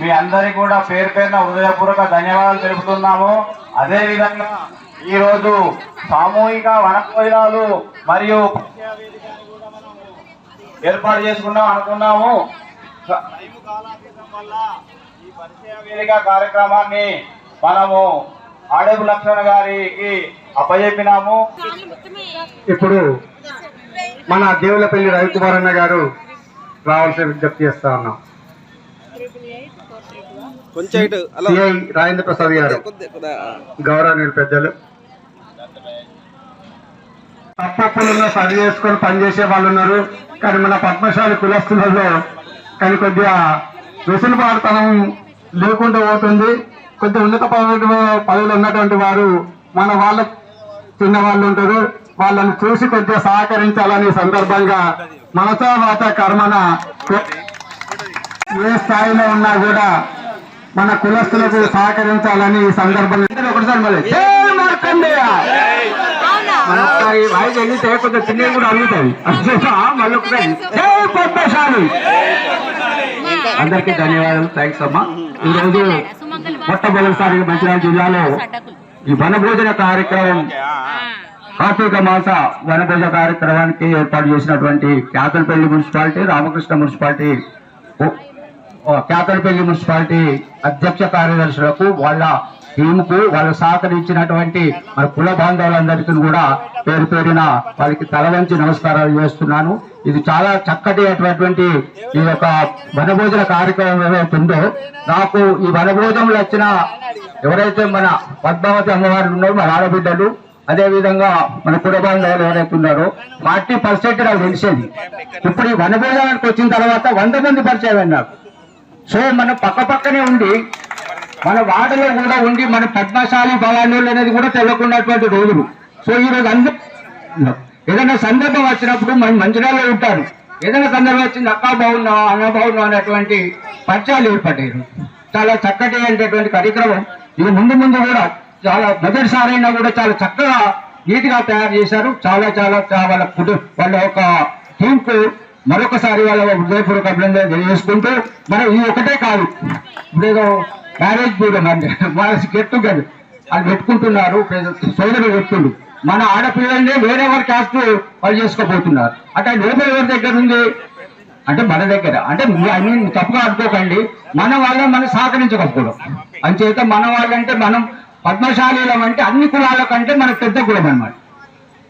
మీ అందరికి కూడా పేరు పేరున హృదయపూర్వక ధన్యవాదాలు తెలుపుతున్నాము. అదే విధంగా ఈ రోజు సామూహిక వనభోజనాలు మరియు ఏర్పాటు చేసుకుందాం అనుకున్నాము. ఈ పరిచయ వేదిక కార్యక్రమాన్ని మనము ఆడేపు లక్ష్మణ గారికి అప్పజెప్పినాము. ఇప్పుడు మన దేవులపల్లి రవికుమార్ అన్న గారు రావాల్సిన విజ్ఞప్తి చేస్తా ఉన్నాం. సిఐ రాజేంద్ర ప్రసాద్ గారు. గౌరవనీయులు పెద్దలు. తప్పప్పులలో సరి చేసుకొని పనిచేసే వాళ్ళు ఉన్నారు. కానీ మన పద్మశాలి కులస్తులలో కానీ కొద్దిగా వెసులుబాటుతనం లేకుండా పోతుంది. కొద్దిగా ఉన్నత పదవి పదవులు ఉన్నటువంటి వారు మన వాళ్ళ చిన్న వాళ్ళు ఉంటారు. వాళ్ళని చూసి కొద్దిగా సహకరించాలని సందర్భంగా మనసా వాత కర్మన ఏ స్థాయిలో ఉన్నా కూడా మన కులస్తులకు సహకరించాలని ఈ సందర్భంగా ఒకటిసారి మళ్ళీ జై వాయిస్ వెళ్ళితే కొంచెం చిన్నవి కూడా అడుగుతాయి మళ్ళీ ఒకసారి అందరికీ ధన్యవాదాలు. థ్యాంక్స్ అమ్మా. ఈరోజు మొట్టమొదటిసారి మంచిర్యాల జిల్లాలో ఈ వనభోజన కార్యక్రమం కార్తీక మాస వనభోజ కార్యక్రమానికి ఏర్పాటు చేసినటువంటి Kyathalapalli municipality Ramakrishna municipality Kyathalapalli municipality అధ్యక్ష కార్యదర్శులకు వాళ్ళ టీముకు వాళ్ళు సహకరించినటువంటి మన కుల బాంధవులందరికీ కూడా పేరు పేరున వాళ్ళకి తల వంచి నమస్కారాలు చేస్తున్నాను. ఇది చాలా చక్కటి అటువంటి ఈ యొక్క వనభోజన కార్యక్రమం ఏదైతుందో నాకు ఈ వనభోజనంలో వచ్చిన ఎవరైతే మన పద్మావతి అమ్మవారు ఉన్నారో మన ఆడబిడ్డలు అదే విధంగా మన కుల ఎవరైతున్నారో ఉన్నారో ఫార్టీ పర్సెంట్ నాకు తెలిసేది. ఇప్పుడు ఈ వనభోజనానికి వచ్చిన తర్వాత వంద మంది పరిచయం అన్నారు సో మన పక్క పక్కనే ఉండి మన వాడలో కూడా ఉండి మన పద్మశాలి భవానీలు అనేది కూడా తెలియకున్నటువంటి రోజులు. సో ఈ రోజు అందరూ ఏదైనా సందర్భం వచ్చినప్పుడు మన మంచిరాల్లో ఉంటారు. ఏదైనా సందర్భం వచ్చింది అక్క బాగున్నా అన్న బాగున్నా అనేటువంటి పరిచయాలు ఏర్పడ్డాయి. చాలా చక్కటి అనేటువంటి కార్యక్రమం. ఇది ముందు ముందు కూడా చాలా మొదటిసారి అయినా కూడా చాలా చక్కగా నీట్గా తయారు చేశారు. చాలా చాలా వాళ్ళ కుటుంబ వాళ్ళ ఒక టీం మరొకసారి వాళ్ళ హృదయపూర్వక అభినందన తెలియజేసుకుంటూ మనం ఇది ఒకటే కాదు ఇప్పుడేదో మ్యారేజ్ బ్యూరో అంటే మన గెట్ కాదు వాళ్ళు పెట్టుకుంటున్నారు సోదరులు పెట్టుకుండు మన ఆడపిల్లల్ని వేరే వారి క్యాస్ట్ వాళ్ళు చేసుకోబోతున్నారు. అంటే లోపల ఎవరి దగ్గర ఉంది? అంటే మన దగ్గర. అంటే మీ- I తప్పుగా అనుకోకండి. మన వాళ్ళని మనం సహకరించకపోవడం. అంచేత మన వాళ్ళంటే మనం పద్మశాలీలం అంటే అన్ని కులాల కంటే మన పెద్ద కులం అన్నమాట.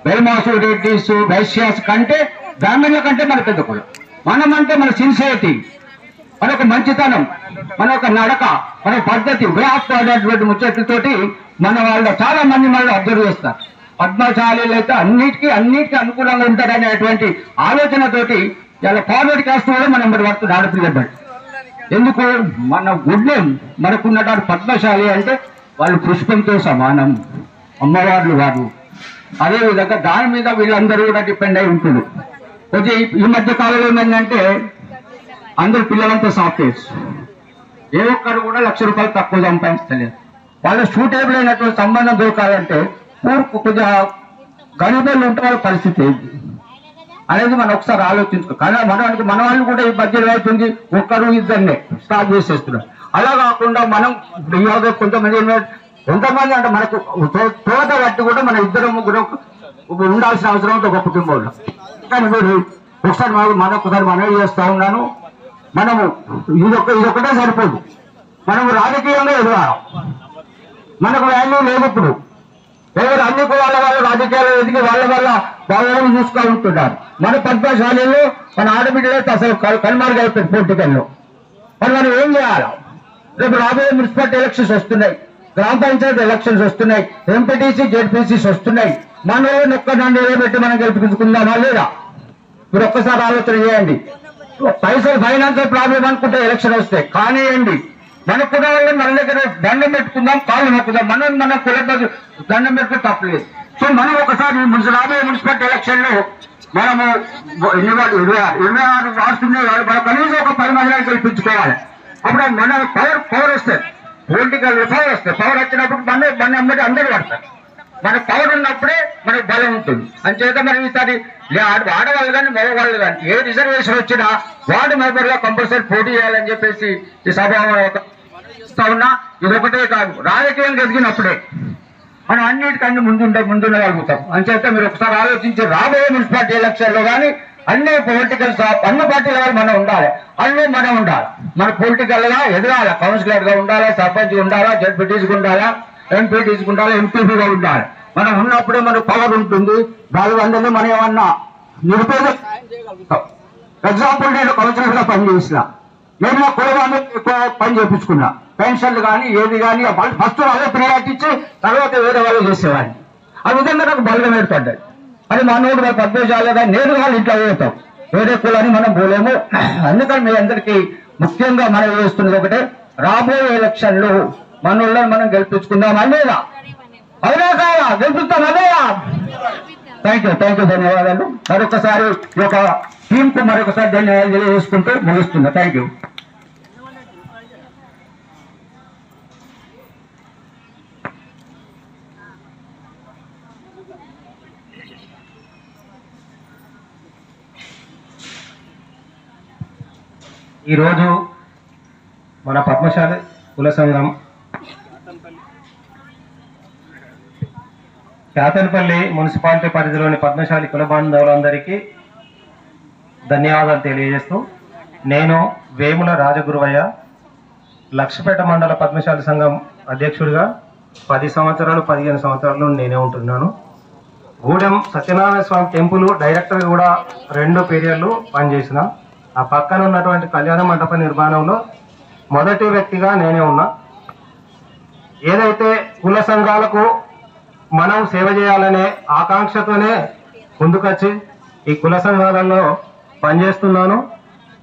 వెల్మాసు రెడ్డిస్ వైశ్యాస్ కంటే బ్రాహ్మణుల కంటే మన పెద్ద కులం. మనం అంటే మన సిన్సియరిటీ మన ఒక మంచితనం మన ఒక నడక మన పద్ధతి వే ఆఫ్ అనేటువంటి ముచ్చట్లతోటి మన వాళ్ళు చాలా మంది మనల్ని అబ్జర్వ్ చేస్తారు. పద్మశాలీలు అయితే అన్నిటికీ అన్నిటికీ అనుకూలంగా ఉంటారనేటువంటి ఆలోచనతోటి ఇలా ఫార్వర్డ్ కాస్ట్ కూడా మనం మరి పడుతుంది ఆడపిల్లబడి ఎందుకు? మన గుడ్యం మనకున్నటువంటి పద్మశాలి అంటే వాళ్ళు పుష్పంతో సమానం. అమ్మవార్లు వారు అదేవిధంగా దాని మీద వీళ్ళందరూ కూడా డిపెండ్ అయి ఉంటుంది కొంచెం ఈ- మధ్య కాలంలో ఏమైందంటే అందరు పిల్లలంతా సాఫ్ట్వేర్స్ ఏ ఒక్కరు కూడా లక్ష రూపాయలు తక్కువ సంపాదించలేదు. వాళ్ళ సూటేబుల్ అయినటువంటి సంబంధం దొరకాలంటే ఊరుకు కొద్దిగా గరీబులు ఉంటే వాళ్ళ పరిస్థితి ఏంటి అనేది మనం ఒకసారి ఆలోచించుకో. కానీ మనకి మన వాళ్ళు కూడా ఈ బడ్జెట్ అవుతుంది. ఒక్కరు ఇద్దరినే. స్టార్ట్ చేసేస్తున్నారు. అలా కాకుండా మనం ఇవాళ కొంతమంది ఏమో- కొంతమంది అంటే మనకు తో- తోట కట్టి కూడా మన ఇద్దరు ముగ్గురు ఉండాల్సిన అవసరం ఒక కుటుంబంలో. కానీ మీరు ఒకసారి మనం మరొకసారి మనవి చేస్తూ ఉన్నాను. మనము ఇదొక ఇదొకటే సరిపోదు. మనము రాజకీయంగా ఎదగాలి మనకు వాల్యూ లేదు ఇప్పుడు. ఎవరు అన్ని కులాల వాళ్ళు రాజకీయాలు ఎదిగి వాళ్ళ వల్ల వాళ్ళని చూసుకుంటూ ఉంటున్నారు. మన పద్మశాలీలో మన ఆడబిడ్డలైతే అసలు కనుమరుగైపోయింది అయిపోయింది పొలిటికల్లో. మరి మనం ఏం చేయాలి? రేపు రాబోయే మున్సిపాలిటీ ఎలక్షన్స్ వస్తున్నాయి. గ్రామ పంచాయతీ ఎలక్షన్స్ వస్తున్నాయి. ఎంపీటీసీ జెడ్పీసీస్ వస్తున్నాయి. మన ఒక్క పెట్టి మనం గెలిపించుకుందామా లేదా? మీరు ఒక్కసారి ఆలోచన చేయండి. పైసలు ఫైనాన్షియల్ ప్రాబ్లం అనుకుంటే ఎలక్షన్ వస్తాయి కానివ్వండి. మన కుల మన దగ్గర దండం పెట్టుకుందాం కాళ్ళు నొక్కుదాం. మనం మన కుల దండం పెట్టుకుని తప్పలేదు సో మనం ఒకసారి రాబోయే మున్సిపాలిటీ ఎలక్షన్లో మనము ఇరవై ఆరు ఇరవై ఆరు రాష్ట్రంలో కనీసం ఒక పది మందిని గెలిపించుకోవాలి. అప్పుడు మన పవర్ పవర్ వస్తుంది పొలిటికల్ పవర్ వస్తుంది పవర్ వచ్చినప్పుడు మన మన అమ్మటి అందరూ పడతారు. మన పవర్ ఉన్నప్పుడే మనకు బలం ఉంటుంది. అంచేత మనం ఈసారి ఆడ- ఆడవాళ్ళు కానీ మగవాళ్ళు కానీ ఏ రిజర్వేషన్ వచ్చినా వార్డు మెంబర్ కంపల్సరీ పోటీ చేయాలని చెప్పేసి ఈ సభ ఉన్నా. ఇది ఒకటే కాదు. రాజకీయం ఎదిగినప్పుడే మనం అన్నిటికన్నీ ముందుండే ముందుండగలుగుతాం. అంచేత మీరు ఒకసారి ఆలోచించి రాబోయే మున్సిపాలిటీ ఎలక్షన్లో కానీ అన్ని పొలిటికల్ అన్ని పార్టీల వాళ్ళు మనం ఉండాలి. అన్ని మనం ఉండాలి. మన పొలిటికల్గా ఎదగాలి. కౌన్సిలర్గా ఉండాలి సర్పంచ్ ఉండాలా జడ్పీటీస్ ఉండాలా ఎంపీటీస్ ఉండాలి ఎంపీపీగా ఉండాలి. మనం ఉన్నప్పుడే మనకు పవర్ ఉంటుంది. దాని వల్లనే మనం ఏమన్నా నిరుపేద ఎగ్జాంపుల్ నేను కౌన్సిలర్గా పనిచేసిన. ఏమైనా కులగానే ఎక్కువ పని చేపించుకున్నా. పెన్షన్లు కానీ ఏది కానీ ఫస్ట్ వాళ్ళే ప్రియారిటీ ఇచ్చి తర్వాత వేరే వాళ్ళు చేసేవాడిని. ఆ విధంగా నాకు బలం ఏర్పడ్డాయి అది మనోడు మన పద్మశాలగా నేను వాళ్ళు ఇంట్లో పోతాం. వేరే కులాన్ని మనం పోలేము. అందుకని మీ అందరికీ ముఖ్యంగా మనం చేస్తున్నది ఒకటే రాబోయే ఎలక్షన్లు మనోళ్ళని మనం గెలిపించుకుందాం అనేదా అవునా కాదా? గెలిపిస్తాం అనేదా థ్యాంక్ యూ థ్యాంక్ యూ ధన్యవాదాలు. మరొకసారి ఈ యొక్క టీంకు మరొకసారి ధన్యవాదాలు తెలియజేసుకుంటూ ముగిస్తున్నా. థ్యాంక్ యూ ఈరోజు మన పద్మశాలి కుల సంఘం శాతనపల్లి మున్సిపాలిటీ పరిధిలోని పద్మశాలి కుల బాంధవులందరికీ ధన్యవాదాలు తెలియజేస్తూ నేను వేముల రాజగురువయ్య లక్షపేట మండల పద్మశాలి సంఘం అధ్యక్షుడిగా పది సంవత్సరాలు పదిహేను సంవత్సరాలు నేనే ఉంటున్నాను. గూడెం సత్యనారాయణ స్వామి టెంపుల్ డైరెక్టర్ కూడా రెండు పీరియడ్లు పనిచేసిన ఆ పక్కన ఉన్నటువంటి కళ్యాణ మండప నిర్మాణంలో మొదటి వ్యక్తిగా నేనే ఉన్నా. ఏదైతే కుల సంఘాలకు మనం సేవ చేయాలనే ఆకాంక్షతోనే ముందుకొచ్చి ఈ కుల సంఘాలలో పనిచేస్తున్నాను.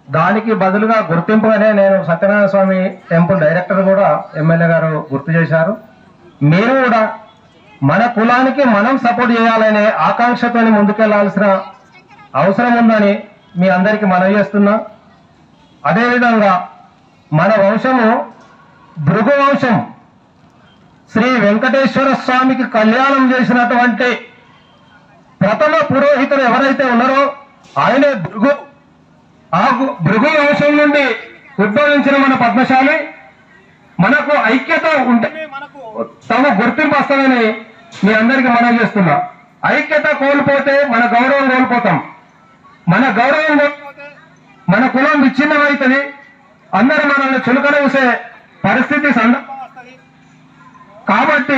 దానికి బదులుగా గుర్తింపుగానే నేను సత్యనారాయణ స్వామి టెంపుల్ డైరెక్టర్ కూడా ఎమ్మెల్యే గారు గుర్తు చేశారు. మీరు కూడా మన కులానికి మనం సపోర్ట్ చేయాలనే ఆకాంక్షతోని ముందుకెళ్ళాల్సిన అవసరం ఉందని మీ అందరికీ మనవి చేస్తున్నా. అదేవిధంగా మన వంశము భృగు వంశం శ్రీ వెంకటేశ్వర స్వామికి కళ్యాణం చేసినటువంటి ప్రథమ పురోహితులు ఎవరైతే ఉన్నారో ఆయనే భృగు ఆ గు- భృగు వంశం నుండి ఉద్భవించిన మన పద్మశాలి. మనకు ఐక్యత ఉంటేనే మనకు తమ గుర్తింపు వస్తుందని మీ అందరికీ మనం చేస్తున్నా. ఐక్యత కోల్పోతే మన గౌరవం కోల్పోతాం. మన గౌరవం మన కులం విచ్ఛిన్నమవుతుంది. అందరూ మనల్ని చులకన చూసే పరిస్థితి సందర్భం కాబట్టి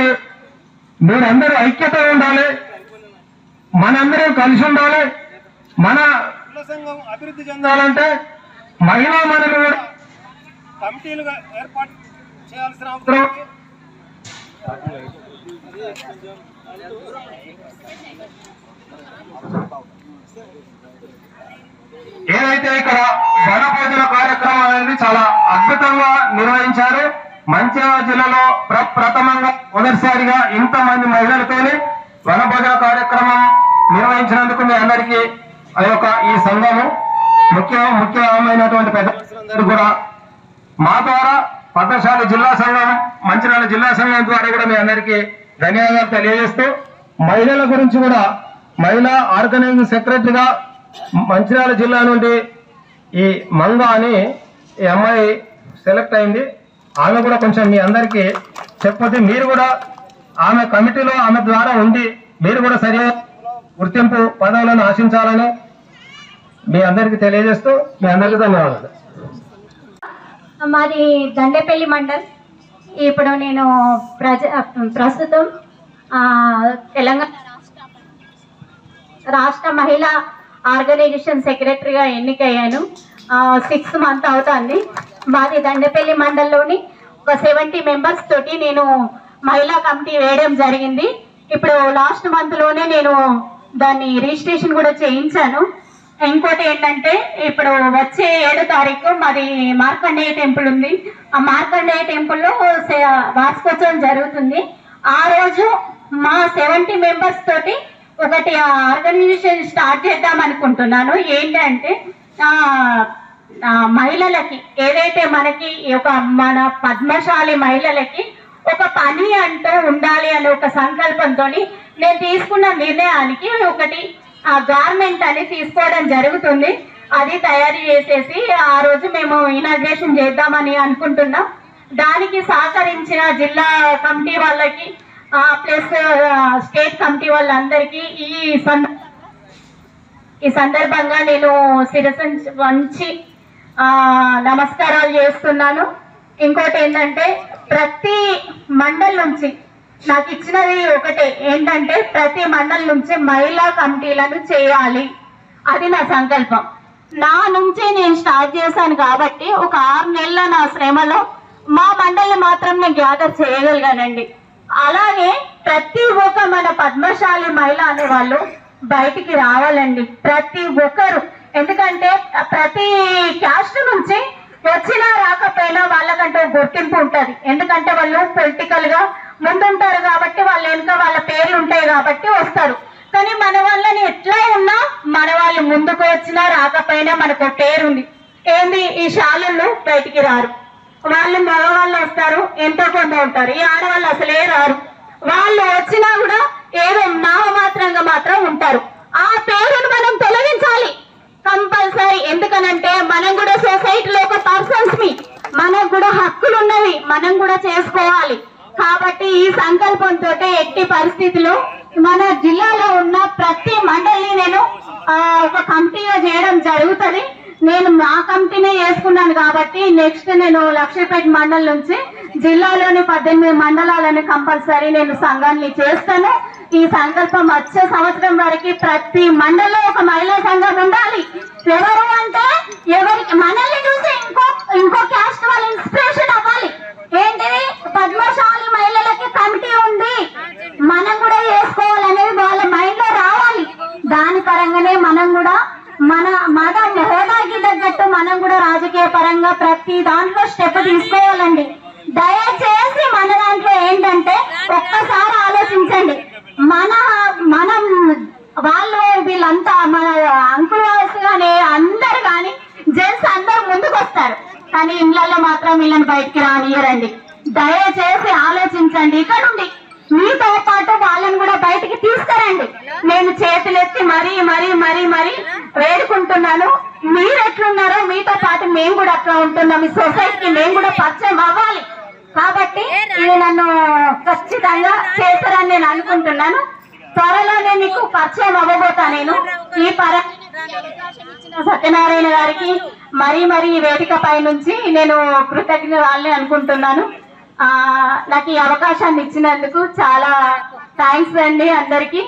మీరందరూ ఐక్యత ఉండాలి. మనందరం కలిసి ఉండాలి. మన సంఘం అభివృద్ధి చెందాలంటే మహిళా మనలు కూడా కమిటీలుగా ఏర్పాటు చేయాల్సిన అవసరం ఉంది. ఏదైతే ఇక్కడ వనభోజన కార్యక్రమం అనేది చాలా అద్భుతంగా నిర్వహించారు మంచిర్యాల జిల్లాలో ప్ర- ప్రథమంగా మొదటిసారిగా ఇంతమంది మహిళలతోని వనభోజన కార్యక్రమం నిర్వహించినందుకు మీ అందరికీ ఆ యొక్క ఈ సంఘము ముఖ్య ముఖ్యమైనటువంటి పెద్దలందరూ కూడా మా ద్వారా పాఠశాల జిల్లా సంఘం మంచిర్యాల జిల్లా సంఘం ద్వారా కూడా మీ అందరికీ ధన్యవాదాలు తెలియజేస్తూ మహిళల గురించి కూడా మహిళా ఆర్గనైజింగ్ సెక్రటరీగా మంచిర్యాల జిల్లా నుండి ఈ మంగ అని ఈ అమ్మాయి సెలెక్ట్ అయింది. ఆమె కూడా కొంచెం మీ అందరికీ చెప్పొద్ది. మీరు కూడా ఆమె కమిటీలో ఆమె ద్వారా ఉండి మీరు కూడా సరైన గుర్తింపు పదవులను ఆశించాలని మీ అందరికీ తెలియజేస్తూ మీ అందరికీ ధన్యవాదాలు. మాది దండేపల్లి మండల్. ఇప్పుడు నేను ప్రజ ప్రస్తుతం తెలంగాణ రాష్ట్ర రాష్ట్ర మహిళా ఆర్గనైజేషన్ సెక్రటరీగా ఎన్నికయ్యాను. సిక్స్ మంత్ అవుతుంది. మాది దండపల్లి మండలంలోని ఒక సెవెంటీ మెంబర్స్ తోటి నేను మహిళా కమిటీ వేయడం జరిగింది. ఇప్పుడు లాస్ట్ మంత్లోనే నేను దాన్ని రిజిస్ట్రేషన్ కూడా చేయించాను. ఇంకోటి ఏంటంటే ఇప్పుడు వచ్చే ఏడో తారీఖు మాది మార్కండేయ టెంపుల్ ఉంది. ఆ మార్కండేయ టెంపుల్లో సే- వార్షికోత్సవం జరుగుతుంది. ఆ రోజు మా సెవెంటీ మెంబర్స్ తోటి ఒకటి ఆర్గనైజేషన్ స్టార్ట్ చేద్దాం అనుకుంటున్నాను. ఏంటంటే మహిళలకి ఏదైతే మనకి ఒక మన పద్మశాలి మహిళలకి ఒక పని అంటూ ఉండాలి అనే ఒక సంకల్పంతో నేను తీసుకున్న నిర్ణయానికి ఒకటి ఆ గార్మెంట్ అని తీసుకోవడం జరుగుతుంది. అది తయారు చేసేసి ఆ రోజు మేము ఇనాగ్రేషన్ చేద్దామని అనుకుంటున్నాం. దానికి సహకరించిన జిల్లా కమిటీ వాళ్ళకి ప్లస్ స్టేట్ కమిటీ వాళ్ళందరికీ ఈ ఈ సందర్భంగా నేను శిరస వంచి నమస్కారాలు చేస్తున్నాను. ఇంకోటి ఏంటంటే ప్రతి మండల్ నుంచి నాకు ఇచ్చినది ఒకటే ఏంటంటే ప్రతి మండల్ నుంచి మహిళా కమిటీలను చేయాలి. అది నా సంకల్పం. నా నుంచే నేను స్టార్ట్ చేశాను కాబట్టి ఒక ఆరు నెలల నా శ్రమలో మా మండలిని మాత్రం నేను గ్యాదర్ చేయగలిగానండి. అలాగే ప్రతి ఒక్క మన పద్మశాలి మహిళ అనే వాళ్ళు బయటికి రావాలండి. ప్రతి ఒక్కరు. ఎందుకంటే ప్రతి క్యాస్ట్ నుంచి వచ్చినా రాకపోయినా వాళ్ళకంటే గుర్తింపు ఉంటుంది. ఎందుకంటే వాళ్ళు పొలిటికల్గా ముందుంటారు కాబట్టి వాళ్ళ వెనుక వాళ్ళ పేర్లు ఉంటాయి కాబట్టి వస్తారు. కానీ మన వాళ్ళని ఎట్లా ఉన్నా మన వాళ్ళు ముందుకు వచ్చినా రాకపోయినా మనకు పేరుంది. పేరు ఉంది ఏంది? ఈ శాలలు బయటికి రారు. వాళ్ళు మగవాళ్ళు వస్తారు ఎంతో కొంత ఉంటారు. ఈ ఆడవాళ్ళు అసలే రారు. వాళ్ళు వచ్చినా కూడా ఏదో నామమాత్రంగా మాత్రం ఉంటారు. ఆ పేరును మనం తొలగించాలి. కంపల్సరీ. ఎందుకనంటే మనం కూడా సొసైటీలో ఒక పర్సన్స్ మీ. మనకు కూడా హక్కులు ఉన్నవి మనం కూడా చేసుకోవాలి. కాబట్టి ఈ సంకల్పంతో ఎట్టి పరిస్థితిలో మన జిల్లాలో ఉన్న ప్రతి మండలిని నేను ఒక కమిటీగా చేయడం జరుగుతుంది. నేను మా కంపెనీ వేసుకున్నాను కాబట్టి నెక్స్ట్ నేను లక్ష్మీపేట మండలం నుంచి జిల్లాలోని పద్దెనిమిది మండలాలను కంపల్సరీ నేను సంఘాన్ని చేస్తాను. ఈ సంకల్పం వచ్చే సంవత్సరం వరకు ప్రతి మండలంలో ఒక మహిళా సంఘం ఉండాలి. ఎవరు అంటే ఎవరికి మనల్ని చూసి ఇంకో ఇంకో క్యాస్ట్ వాళ్ళు ఇన్స్పిరేషన్ అవ్వాలి. ఏంటిది పద్మశాలి మహిళలకి కమిటీ ఉంది. మనం కూడా చేసుకోవాలనేది వాళ్ళ మైండ్లో రావాలి. దాని పరంగానే మనం కూడా మన మన హోదాకి తగ్గట్టు మనం కూడా రాజకీయ పరంగా ప్రతి దాంట్లో స్టెప్ తీసుకోవాలండి. దయచేసి మన దాంట్లో ఏంటంటే ఒక్కసారి ఆలోచించండి మన మనం వాళ్ళు వీళ్ళంతా మన అంకుల్ వాయిస్ కానీ అందరు కానీ జెంట్స్ అందరు ముందుకు వస్తారు కానీ ఇళ్ళలో మాత్రం వీళ్ళని బయటికి రానియరండి దయచేసి ఆలోచించండి ఇక్కడ ఉండి మీతో పాటు వాళ్ళని కూడా బయటికి తీసుకురండి నేను చేతులెత్తి మరీ మరీ మరీ మరీ వేడుకుంటున్నాను మీరు ఎట్లున్నారో మీతో పాటు మేము కూడా అట్లా ఉంటున్నాం ఈ సొసైటీకి మేము కూడా పరిచయం అవ్వాలి కాబట్టి ఇది నన్ను ఖచ్చితంగా చేస్తారని నేను అనుకుంటున్నాను త్వరలోనే మీకు పరిచయం అవ్వబోతా నేను ఈ పర సత్యనారాయణ గారికి మరీ మరీ ఈ వేదిక పై నుంచి నేను కృతజ్ఞరాలని అనుకుంటున్నాను. నాకు ఈ అవకాశాన్ని ఇచ్చినందుకు చాలా థ్యాంక్స్ అండి అందరికి.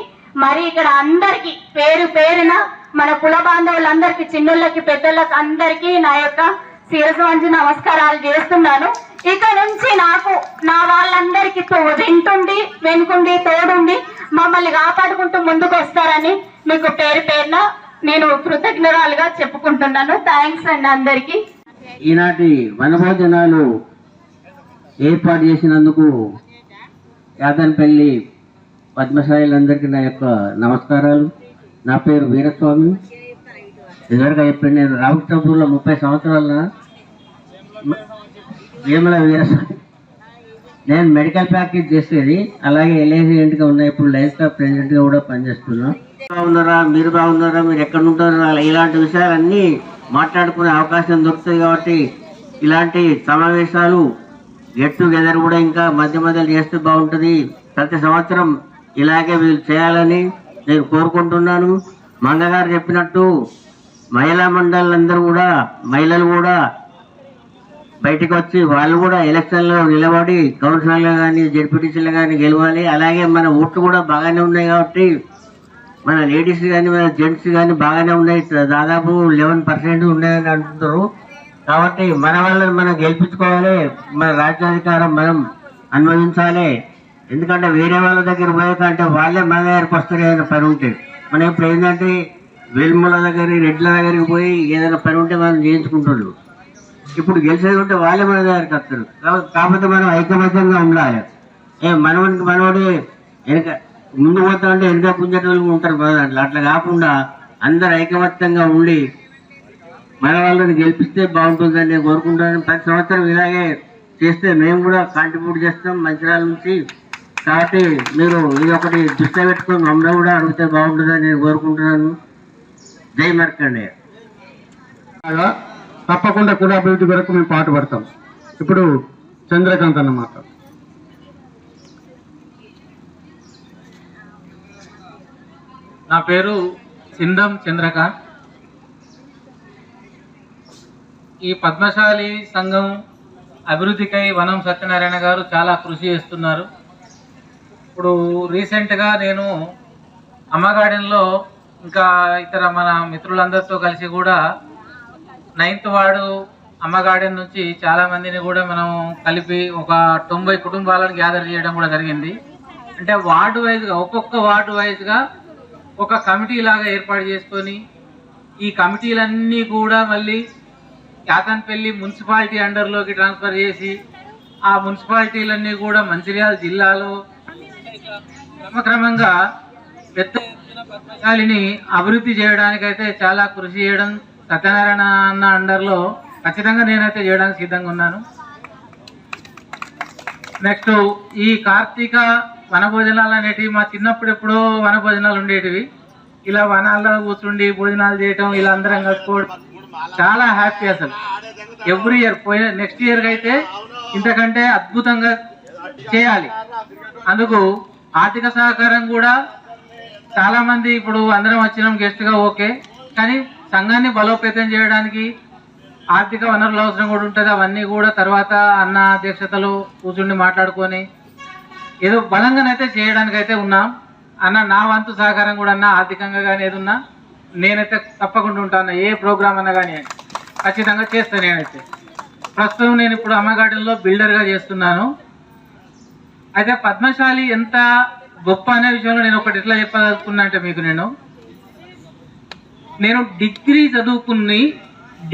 మరి ఇక్కడ అందరికి పేరు పేరున మన కుల బాంధవులందరికి చిన్నోళ్ళకి పెద్దోళ్ళకి అందరికి నా యొక్క శిరసు వంచి నమస్కారాలు చేస్తున్నాను. ఇక నుంచి నాకు నా వాళ్ళందరికీ వింటుండి వెనుకుండి తోడుండి మమ్మల్ని కాపాడుకుంటూ ముందుకు వస్తారని మీకు పేరు పేరున నేను కృతజ్ఞరాలుగా చెప్పుకుంటున్నాను. థ్యాంక్స్ అండి అందరికీ. ఈనాటి వనభోజనాలు ఏర్పాటు చేసినందుకు యాదనపల్లి పద్మశాలీలందరికీ నా యొక్క నమస్కారాలు. నా పేరు వీరస్వామి. ఇదివరకు ఇప్పుడు నేను రామకృష్ణపూర్లో ముప్పై సంవత్సరాల వేముల వీరస్వామి. నేను మెడికల్ ప్యాకేజ్ చేసేది అలాగే ఎల్ఐసి ఉన్నా ఇప్పుడు లైఫ్ స్టాఫ్ ప్రెసిడెంట్గా కూడా పనిచేస్తున్నాను. బాగున్నారా? మీరు బాగున్నారా? మీరు ఎక్కడ ఉంటారా? అలా ఇలాంటి విషయాలన్నీ మాట్లాడుకునే అవకాశం దొరుకుతుంది కాబట్టి ఇలాంటి సమావేశాలు గెట్ టుగెదర్ కూడా ఇంకా మధ్య మధ్యలో చేస్తే బాగుంటుంది. ప్రతి సంవత్సరం ఇలాగే వీళ్ళు చేయాలని నేను కోరుకుంటున్నాను. మంగగారు చెప్పినట్టు మహిళా మండలందరూ కూడా మహిళలు కూడా బయటికి వచ్చి వాళ్ళు కూడా ఎలక్షన్లో నిలబడి కౌన్సిలర్లు కానీ జడ్పీటీసీలు కానీ గెలవాలి. అలాగే మన ఓట్లు కూడా బాగానే ఉన్నాయి కాబట్టి మన లేడీస్ కానీ మన జెంట్స్ కానీ బాగానే ఉన్నాయి. దాదాపు లెవెన్ పర్సెంట్ ఉన్నాయని అంటున్నారు. కాబట్టి మన వాళ్ళని మనం గెలిపించుకోవాలి. మన రాజ్యాధికారం మనం అనుభవించాలి ఎందుకంటే వేరే వాళ్ళ దగ్గర పోయే కంటే వాళ్ళే మన దగ్గరకు వస్తారు ఏదైనా పని ఉంటే. మనం ఇప్పుడు ఏంటంటే వెల్ముల దగ్గర రెడ్ల దగ్గరికి పోయి ఏదైనా పని ఉంటే మనం చేయించుకుంటున్నాం ఇప్పుడు గెలిచేది ఉంటే వాళ్ళే మన దగ్గరికి వస్తారు. కాబట్టి కాకపోతే మనం ఐకమత్యంగా ఉండాలి. ఏ మనవనికి మనవడే వెనక ముందు పోతా అంటే వెనుక పుంజటోళ్ళు ఉంటారు అట్లా అట్లా కాకుండా అందరు ఐకమత్యంగా ఉండి మన వాళ్ళని గెలిపిస్తే బాగుంటుందని నేను కోరుకుంటాను ప్రతి సంవత్సరం ఇలాగే చేస్తే మేము కూడా కాంట్రిబ్యూట్ చేస్తాం మంచిర్యాల నుంచి. కాబట్టి మీరు ఇది ఒకటి దృష్టిలో పెట్టుకొని మమ్మల్ని కూడా అడిగితే బాగుంటుందని నేను కోరుకుంటున్నాను. జై మర్కండి. తప్పకుండా తప్పకుండా అభివృద్ధి వరకు మేము పాటుపడతాం ఇప్పుడు చంద్రకాంత్ అన్నమాట నా పేరు సింధం చంద్రక ఈ పద్మశాలి సంఘం అభివృద్ధికై వనం సత్యనారాయణ గారు చాలా కృషి చేస్తున్నారు. ఇప్పుడు రీసెంట్గా నేను అమ్మ గార్డెన్లో ఇంకా ఇతర మన మిత్రులందరితో కలిసి కూడా నైన్త్ వార్డు అమ్మ గార్డెన్ నుంచి చాలామందిని కూడా మనం కలిపి ఒక తొంభై కుటుంబాలను గ్యాదర్ చేయడం కూడా జరిగింది. అంటే వార్డు వైజ్గా ఒక్కొక్క వార్డు వైజ్గా ఒక కమిటీ లాగా ఏర్పాటు చేసుకొని ఈ కమిటీలన్నీ కూడా మళ్ళీ యాతన్పల్లి మున్సిపాలిటీ అండర్లోకి ట్రాన్స్ఫర్ చేసి ఆ మున్సిపాలిటీలన్నీ కూడా మంచిర్యాల జిల్లాలో క్రమక్రమంగా పెద్ద పద్మశాలిని అభివృద్ధి చేయడానికైతే చాలా కృషి చేయడం సత్యనారాయణ అన్న అండర్లో ఖచ్చితంగా నేనైతే చేయడానికి సిద్ధంగా ఉన్నాను. నెక్స్ట్ ఈ కార్తీక వనభోజనాలు అనేటివి మా చిన్నప్పుడు ఎప్పుడో వనభోజనాలు ఉండేటివి. ఇలా వనాల్లో కూర్చుండి భోజనాలు చేయటం ఇలా అందరం కలుసుకోవడం చాలా హ్యాపీ అసలు. ఎవ్రీ ఇయర్ పోయిన నెక్స్ట్ ఇయర్కి అయితే ఇంతకంటే అద్భుతంగా చేయాలి. అందుకు ఆర్థిక సహకారం కూడా చాలామంది ఇప్పుడు అందరం వచ్చినాం గెస్ట్గా ఓకే. కానీ సంఘాన్ని బలోపేతం చేయడానికి ఆర్థిక వనరులు అవసరం కూడా ఉంటుంది. అవన్నీ కూడా తర్వాత అన్న అధ్యక్షతలో కూర్చుండి మాట్లాడుకొని ఏదో బలంగానైతే చేయడానికి అయితే ఉన్నాం అన్న నా వంతు సహకారం కూడా అన్న ఆర్థికంగా కానీ ఏది నేనైతే తప్పకుండా ఉంటాను ఏ ప్రోగ్రామ్ అన్నా కానీ ఖచ్చితంగా చేస్తాను నేనైతే. ప్రస్తుతం నేను ఇప్పుడు అమ్మ గార్డెన్లో బిల్డర్గా చేస్తున్నాను. అయితే పద్మశాలి ఎంత గొప్ప అనే విషయంలో నేను ఒకటి ఎట్లా చెప్పదలుచుకున్నా అంటే మీకు నేను నేను డిగ్రీ చదువుకుని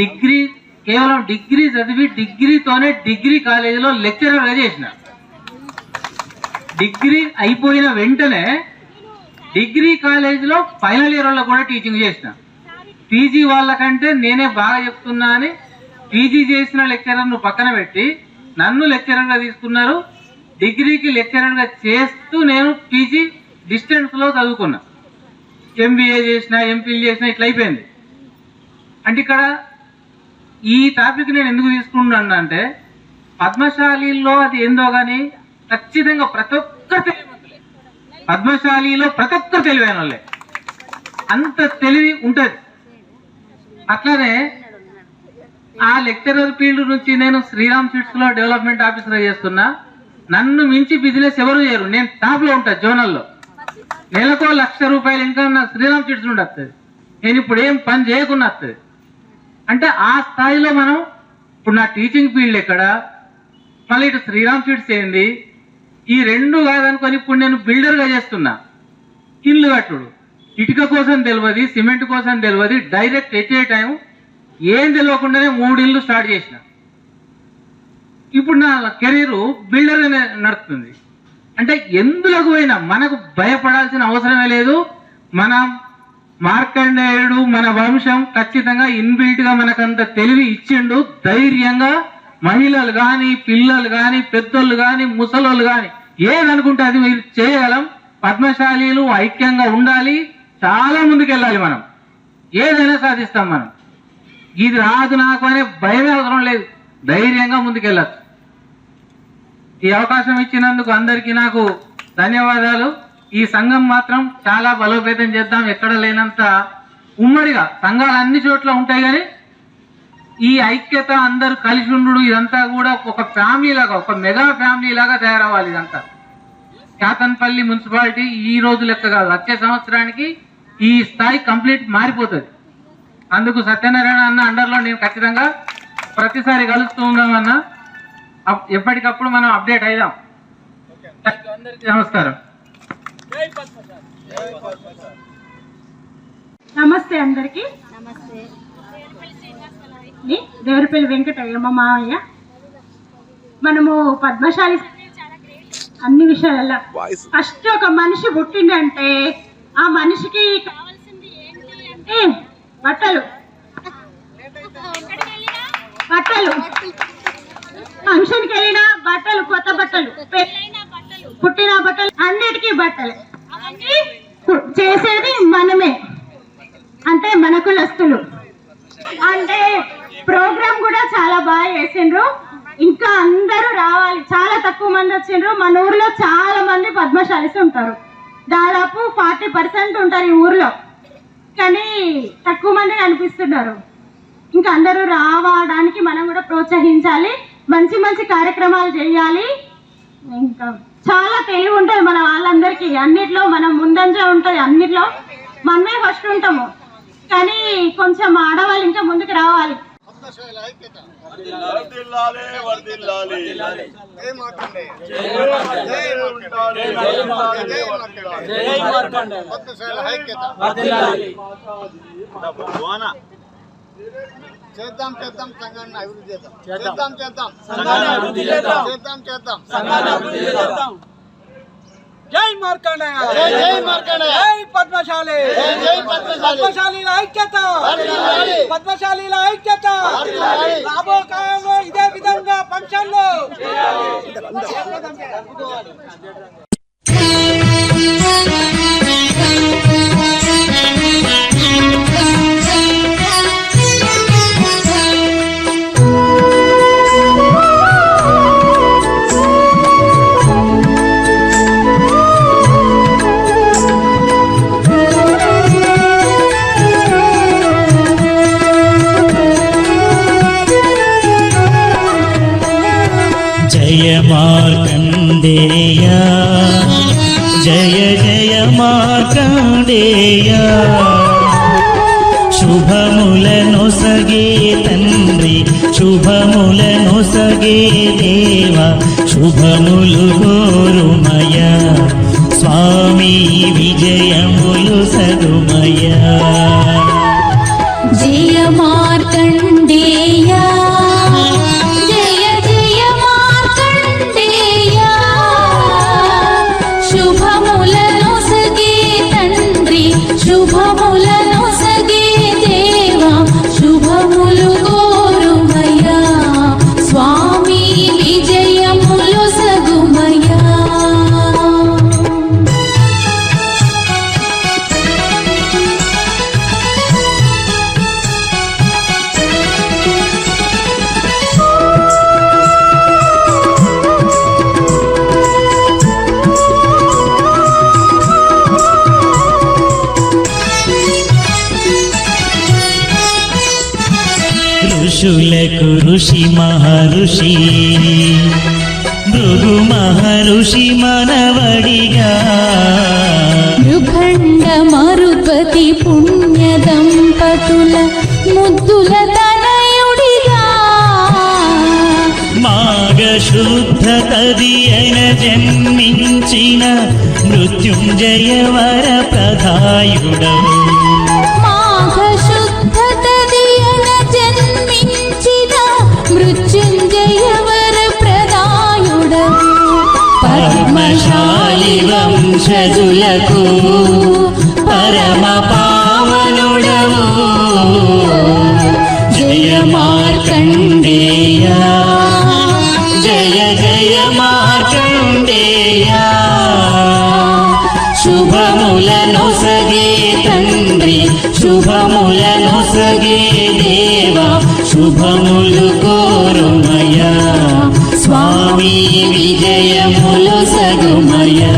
డిగ్రీ కేవలం డిగ్రీ చదివి డిగ్రీతోనే డిగ్రీ కాలేజీలో లెక్చరర్గా చేసినాను డిగ్రీ అయిపోయిన వెంటనే డిగ్రీ కాలేజీలో ఫైనల్ ఇయర్ కూడా టీచింగ్ చేసిన. పీజీ వాళ్ళకంటే నేనే బాగా చెప్తున్నా అని పీజీ చేసిన లెక్చరర్ను పక్కన పెట్టి నన్ను లెక్చరర్గా తీసుకున్నారు. డిగ్రీకి లెక్చరర్గా చేస్తూ నేను పీజీ డిస్టెన్స్లో చదువుకున్నా. ఎంబీఏ చేసిన ఎంపీల్ చేసిన ఇట్లా అయిపోయింది. అంటే ఇక్కడ ఈ టాపిక్ నేను ఎందుకు తీసుకున్నాను అంటే పద్మశాలిలో అది ఏందో కానీ ఖచ్చితంగా ప్రతి ఒక్కరు తెలియవంతులే పద్మశాలిలో ప్రతి ఒక్కరు తెలివైన వాళ్ళే అంత తెలివి ఉంటుంది. అట్లానే ఆ లెక్చరర్ ఫీల్డ్ నుంచి నేను శ్రీరామ్ సీట్స్లో డెవలప్మెంట్ ఆఫీసర్ చేస్తున్నా. నన్ను మించి బిజినెస్ ఎవరు చేయరు. నేను టాప్లో ఉంటా జోనల్లో. నెలకో లక్ష రూపాయలు ఇంకా నా శ్రీరామ్ సీట్స్ నుండి వస్తుంది నేను ఇప్పుడు ఏం పని చేయకుండా వస్తుంది అంటే ఆ స్థాయిలో మనం ఇప్పుడు నా టీచింగ్ ఫీల్డ్ ఎక్కడ? మళ్ళీ ఇటు శ్రీరామ్ సీట్స్ ఏంది? ఈ రెండు కాదనుకొని ఇప్పుడు నేను బిల్డర్గా చేస్తున్నా. ఇల్లు కట్టుడు. ఇటుక కోసం తెలియదు సిమెంట్ కోసం తెలియదు డైరెక్ట్ ఎట్ ఏ టైం ఏం తెలియకుండానే మూడు ఇల్లు స్టార్ట్ చేసిన. ఇప్పుడు నా కెరీర్ బిల్డర్గానే నడుస్తుంది అంటే ఎందులోకి పోయినా మనకు భయపడాల్సిన అవసరమే లేదు. మన మార్కండేయుడు మన వంశం ఖచ్చితంగా ఇన్బిల్ట్గా మనకంత తెలివి ఇచ్చిండు ధైర్యంగా మహిళలు కానీ పిల్లలు కానీ పెద్దోళ్ళు కానీ ముసలోళ్ళు కానీ ఏదనుకుంటే అది మీరు చేయగలం. పద్మశాలీలు ఐక్యంగా ఉండాలి. చాలా ముందుకెళ్ళాలి మనం. ఏదైనా సాధిస్తాం మనం. ఇది రాదు నాకు అనే భయమే అవసరం లేదు. ధైర్యంగా ముందుకెళ్ళచ్చు. ఈ అవకాశం ఇచ్చినందుకు అందరికీ నాకు ధన్యవాదాలు. ఈ సంఘం మాత్రం చాలా బలోపేతం చేద్దాం. ఎక్కడ లేనంత ఉమ్మడిగా సంఘాలు అన్ని చోట్ల ఉంటాయి కానీ ఈ ఐక్యత అందరు కలిసి ఉండు ఇదంతా కూడా ఒక ఫ్యామిలీ లాగా ఒక మెగా ఫ్యామిలీ లాగా తయారవ్వాలి ఇదంతా. శాతన్పల్లి మున్సిపాలిటీ ఈ రోజు లెక్క కాదు వచ్చే సంవత్సరానికి ఈ స్థాయి కంప్లీట్ మారిపోతుంది. అందుకు సత్యనారాయణ అన్న అండర్లో నేను ఖచ్చితంగా ప్రతిసారి కలుస్తూ ఉన్నామన్నా అప్- ఎప్పటికప్పుడు మనం అప్డేట్ అయిదాం. అందరికీ నమస్కారం. నమస్తే అందరికి. ని దేవరపల్లి వెంకటయ్య మా మావయ్య. మనము పద్మశాలి అన్ని విషయాలలో ఫస్ట్ ఒక మనిషి పుట్టిండంటే ఆ మనిషికి కావాల్సింది ఏంటి అంటే బట్టలు. బట్టలు. ఫంక్షన్కి వెళ్ళినా బట్టలు కొత్త బట్టలు. పుట్టిన బట్టలు అన్నిటికీ బట్టలు. చేసేది మనమే. అంటే మన కులస్తులు. అంటే ప్రోగ్రామ్ కూడా చాలా బాగా చేసిండ్రు. ఇంకా అందరూ రావాలి. చాలా తక్కువ మంది వచ్చిండ్రు. మన ఊర్లో చాలా మంది పద్మశాలిస్ ఉంటారు. దాదాపు ఫార్టీ పర్సెంట్ ఉంటారు ఈ ఊర్లో. కానీ తక్కువ మంది కనిపిస్తున్నారు. ఇంకా అందరూ రావడానికి మనం కూడా ప్రోత్సహించాలి. మంచి మంచి కార్యక్రమాలు చేయాలి. ఇంకా చాలా తెలివి ఉంటుంది మన వాళ్ళందరికీ. అన్నిట్లో మనం ముందంజ ఉంటుంది అన్నిట్లో. మనమే ఫస్ట్ ఉంటాము. కానీ కొంచెం ఆడవాళ్ళు ఇంకా ముందుకు రావాలి. చేద్దాం చేద్దాం సంఘాన్ని అభివృద్ధి చేద్దాం. చేద్దాం చేద్దాం. సంఘాన్ని అభివృద్ధి చేద్దాం. చేద్దాం చేద్దాం. సంఘాన్ని అభివృద్ధి చేద్దాం. జై మార్కండేయ. జై మార్కండేయ. జై పద్మశాలి. జై పద్మశాలి. పద్మశాలీల ఐక్యత. పద్మశాలీల ఐక్యత. రాబో కాలంలో ఇదే విధంగా ఫంక్షన్లు. జయ దేవా శుభములు మహర్షి మనవడిగా మృఖండ మరుపతి పుణ్య దంపతుల ముద్దుల శుద్ధ తది అయిన జన్మించిన మృత్యుంజయ వర వంశజులకు పరమ పావనుడవు. జయ మార్కండేయ. జయ జయ మార్కండేయ. శుభములను సగే తండ్రి శుభములను సగే దేవ. శుభములు కోరుమయ స్వామి విజయములు సగుమయా